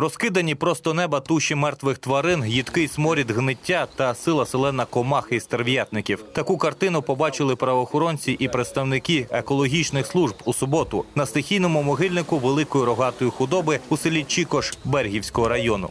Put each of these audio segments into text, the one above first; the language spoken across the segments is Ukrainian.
Розкидані просто неба туші мертвих тварин, їдкий сморід гниття та сила селена комах і стерв'ятників. Таку картину побачили правоохоронці і представники екологічних служб у суботу на стихійному могильнику великої рогатої худоби у селі Чікош Бергівського району.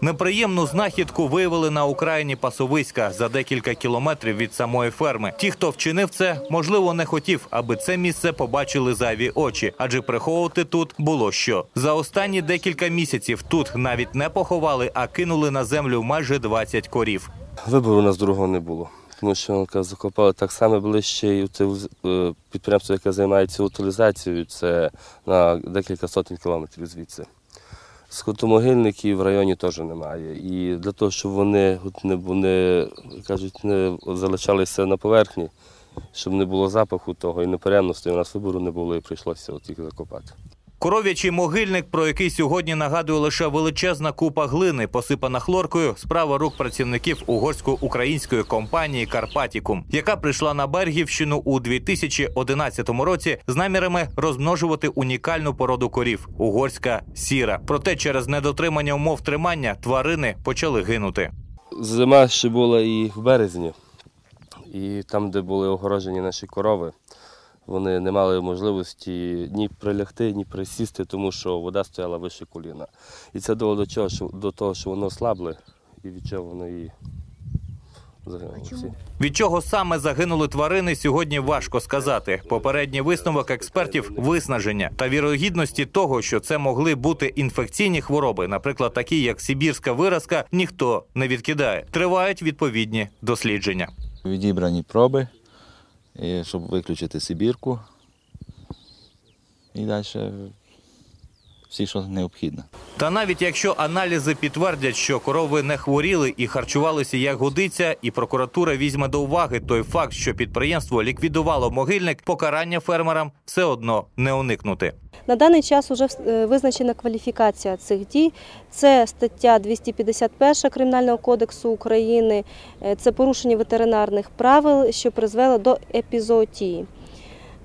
Неприємну знахідку виявили на окраїні Пасовиська за декілька кілометрів від самої ферми. Ті, хто вчинив це, можливо, не хотів, аби це місце побачили зайві очі, адже приховувати тут було що. За останні декілька місяців тут навіть не поховали, а кинули на землю майже 20 корів. Вибору у нас другого не було. Тому що ну, закопали так само ближче і е, підприємство, яке займається утилізацією, це на декілька сотень кілометрів звідси. Скотомогильників в районі теж немає. І для того, щоб вони не, вони, кажуть, не залишалися на поверхні, щоб не було запаху того і неперемності у нас вибору не було і прийшлося от їх закопати. Коров'ячий могильник, про який сьогодні нагадує лише величезна купа глини, посипана хлоркою, справа рук працівників угорсько-української компанії Карпатікум, яка прийшла на Бергівщину у 2011 році з намірами розмножувати унікальну породу корів угорська сіра. Проте через недотримання умов тримання тварини почали гинути. Зима ще була і в березні, і там, де були огорожені наші корови, вони не мали можливості ні прилягти, ні присісти, тому що вода стояла вище коліна. І це довело до, чого, що, до того, що воно слабле, і від чого воно і загинуло. всі. Від чого саме загинули тварини, сьогодні важко сказати. Попередній висновок експертів виснаження та вірогідності того, що це могли бути інфекційні хвороби, наприклад, такі як сибірська виразка, ніхто не відкидає. Тривають відповідні дослідження. Відібрані проби, і щоб виключити Сибірку. І далі всі, що необхідно. Та навіть якщо аналізи підтвердять, що корови не хворіли і харчувалися як годиться, і прокуратура візьме до уваги той факт, що підприємство ліквідувало могильник, покарання фермерам все одно не уникнути. На даний час вже визначена кваліфікація цих дій. Це стаття 251 Кримінального кодексу України, е, це порушення ветеринарних правил, що призвело до епізоотії.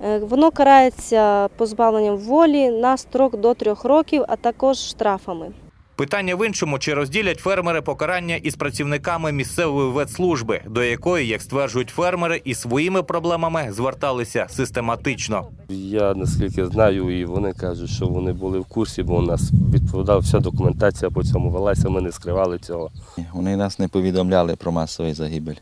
Е, Воно карається позбавленням волі на строк до трьох років, а також штрафами. Питання в іншому, чи розділять фермери покарання із працівниками місцевої ветслужби, до якої, як стверджують фермери, і своїми проблемами зверталися систематично. Я наскільки знаю, і вони кажуть, що вони були в курсі, бо у нас відповідала вся документація по цьому велася, ми не скривали цього. Вони нас не повідомляли про масовий загибель.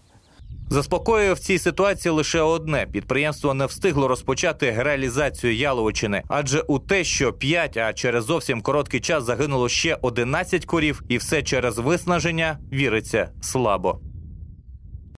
Заспокоює в цій ситуації лише одне: підприємство не встигло розпочати реалізацію яловичини, адже у те, що 5, а через зовсім короткий час загинуло ще 11 корів, і все через виснаження віриться слабо.